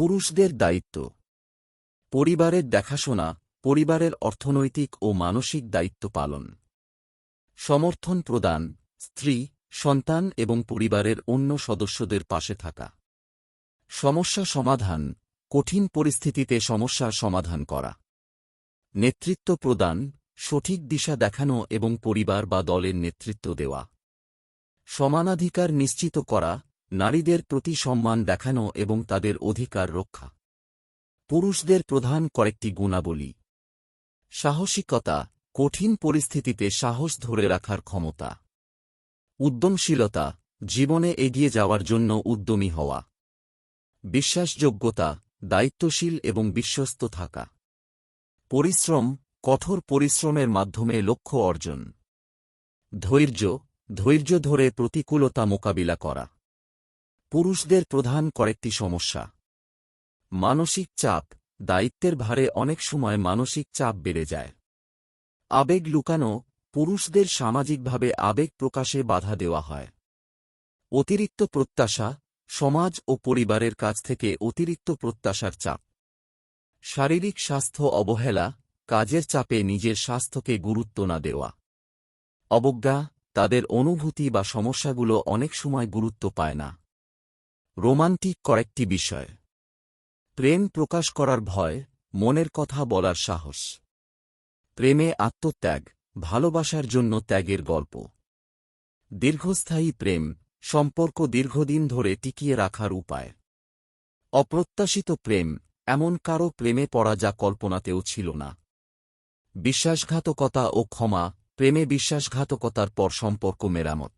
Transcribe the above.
পুরুষদের দায়িত্ব। পরিবারের দেখাশোনা, পরিবারের অর্থনৈতিক ও মানসিক দায়িত্ব পালন। সমর্থন প্রদান, স্ত্রী, সন্তান এবং পরিবারের অন্য সদস্যদের পাশে থাকা। সমস্যা সমাধান, কঠিন পরিস্থিতিতে সমস্যার সমাধান করা। নেতৃত্ব প্রদান, সঠিক দিশা দেখানো এবং পরিবার বা দলের নেতৃত্ব দেওয়া। সমানাধিকার নিশ্চিত করা নারীদের প্রতি সম্মান দেখানো এবং তাদের অধিকার রক্ষা। পুরুষদের প্রধান কয়েকটি গুণাবলী। সাহসিকতা, কঠিন পরিস্থিতিতে সাহস ধরে রাখার ক্ষমতা। উদ্যমশীলতা, জীবনে এগিয়ে যাওয়ার জন্য উদ্যমী হওয়া। বিশ্বাসযোগ্যতা, দায়িত্বশীল এবং বিশ্বস্ত থাকা। পরিশ্রম, কঠোর পরিশ্রমের মাধ্যমে লক্ষ্য অর্জন। ধৈর্য ধৈর্য ধরে প্রতিকূলতা মোকাবিলা করা। পুরুষদের প্রধান কয়েকটি সমস্যা। মানসিক চাপ, দায়িত্বের ভারে অনেক সময় মানসিক চাপ বেড়ে যায়। আবেগ লুকানো, পুরুষদের সামাজিকভাবে আবেগ প্রকাশে বাধা দেওয়া হয়। অতিরিক্ত প্রত্যাশা, সমাজ ও পরিবারের কাছ থেকে অতিরিক্ত প্রত্যাশার চাপ। শারীরিক স্বাস্থ্য অবহেলা, কাজের চাপে নিজের স্বাস্থ্যকে গুরুত্ব না দেওয়া। অবজ্ঞা, তাদের অনুভূতি বা সমস্যাগুলো অনেক সময় গুরুত্ব পায় না। রোমান্টিক কয়েকটি বিষয়। প্রেম প্রকাশ করার ভয়, মনের কথা বলার সাহস। প্রেমে আত্মত্যাগ, ভালোবাসার জন্য ত্যাগের গল্প। দীর্ঘস্থায়ী প্রেম, সম্পর্ক দীর্ঘদিন ধরে টিকিয়ে রাখার উপায়। অপ্রত্যাশিত প্রেম, এমন কারও প্রেমে পড়া যা কল্পনাতেও ছিল না। বিশ্বাসঘাতকতা ও ক্ষমা, প্রেমে বিশ্বাসঘাতকতার পর সম্পর্ক মেরামত।